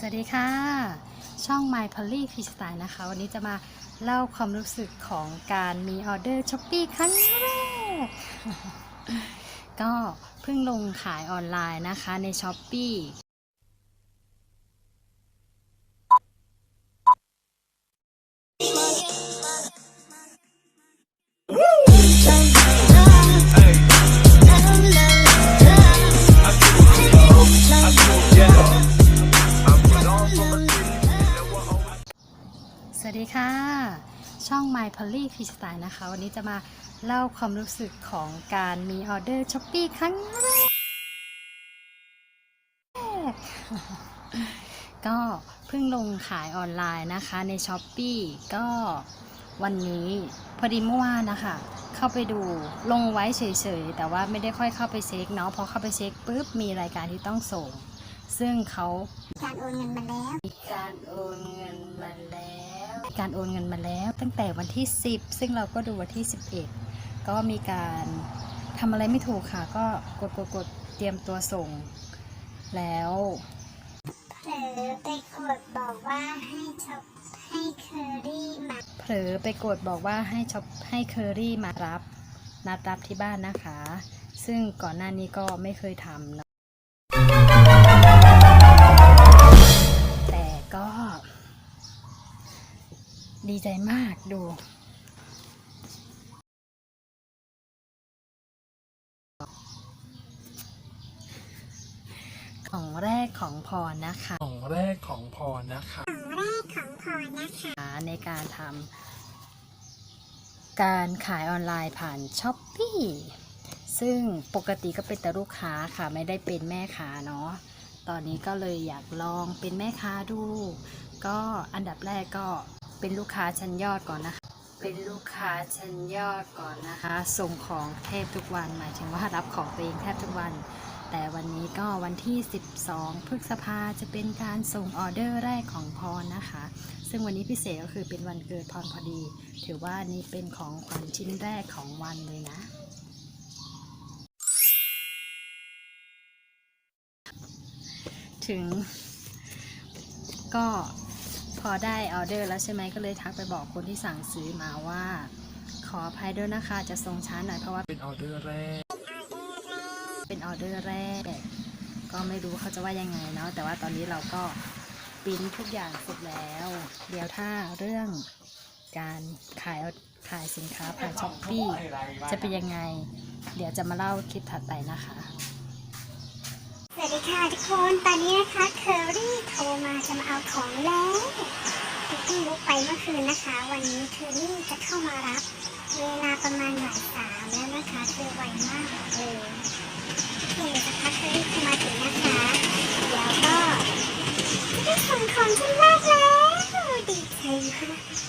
สวัสดีค่ะ ช่อง My Polly f r e e s t y l e นะคะ วันนี้จะมาเล่าความรู้สึกของการมีออเดอร์ช้อปปี้ครั้งแรก ก็เพิ่งลงขายออนไลน์นะคะใน s h อ p e สวัสดีค่ะ ช่อง My Polly f r e e s t y l e นะคะ วันนี้จะมาเล่าความรู้สึกของการมีออเดอร์ช้อปปี้ครั้งแรก ก็เพิ่งลงขายออนไลน์นะคะใน s h อ p e e ก็วันนี้พอดีเมื่อวานนะคะเข้าไปดูลงไว้เฉยๆ แต่ว่าไม่ได้ค่อยเข้าไปเช็คเนาะพอเข้าไปเช็คปุ๊บมีรายการที่ต้องส่ง ซึ่งเขาการโอนเงินมาแล้วมีการโอนเงินมาแล้วมี การโอนเงินมาแล้ว ตั้งแต่วันที่ 10 ซึ่งเราก็ดูวันที่ 11 ก็มีการทำอะไรไม่ถูกค่ะ ก็กดกดกดเตรียมตัวส่งแล้วเผลอไปกดบอกว่าให้ช็อปให้เคอรี่มาเผลอไปกดบอกว่าให้ช็อปให้เคอรี่มารับนัดรับที่บ้านนะคะ ซึ่งก่อนหน้านี้ก็ไม่เคยทำ ดีใจมากดูของแรกของพรนะคะของแรกของพรนะคะของแรกของพรนะคะในการทำการขายออนไลน์ผ่านช้อปปีซึ่งปกติก็เป็นแต่ลูกค้าค่ะไม่ได้เป็นแม่ค้าเนาะตอนนี้ก็เลยอยากลองเป็นแม่ค้าดู ก็อันดับแรกก็ เป็นลูกค้าชั้นยอดก่อนนะคะเป็นลูกค้าชั้นยอดก่อนนะคะ ส่งของแทบทุกวันหมายถึงว่ารับของตัวเองแทบทุกวัน แต่วันนี้ก็วันที่ 12 พฤษภาจะเป็นการส่งออเดอร์แรกของพรนะคะ ซึ่งวันนี้พิเศษก็คือเป็นวันเกิดพรพอดี ถือว่านี่เป็นของขวัญชิ้นแรกของวันเลยนะถึงก็ พอได้ออเดอร์แล้วใช่ไหมก็เลยทักไปบอกคนที่สั่งซื้อมาว่า ขออภัยด้วยนะคะจะส่งช้าหน่อยเพราะว่าเป็นออเดอร์แรก เป็นออเดอร์แรก ก็ไม่รู้เขาจะว่ายังไงเนาะแต่ว่าตอนนี้เราก็ปริ้นทุกอย่างเสร็จแล้ว เดี๋ยวถ้าเรื่องการขายขายสินค้าผ่านช้อปปี้จะเป็นยังไง เดี๋ยวจะมาเล่าคลิปถัดไปนะคะ ค่ะทุกคนตอนนี้นะคะเคอรี่โทรมาจะมาเอาของแล้วเพิ่งรู้ไปเมื่อคืนนะคะ วันนี้เคอรี่จะเข้ามารับ เวลาประมาณบ่ายสามแล้วนะคะคือไวมากเลยเดี๋ยวสักพักเคอรี่เข้ามาถึงนะคะเดี๋ยวก็ได้ส่งของชิ้นแรกแล้วดีใจมาก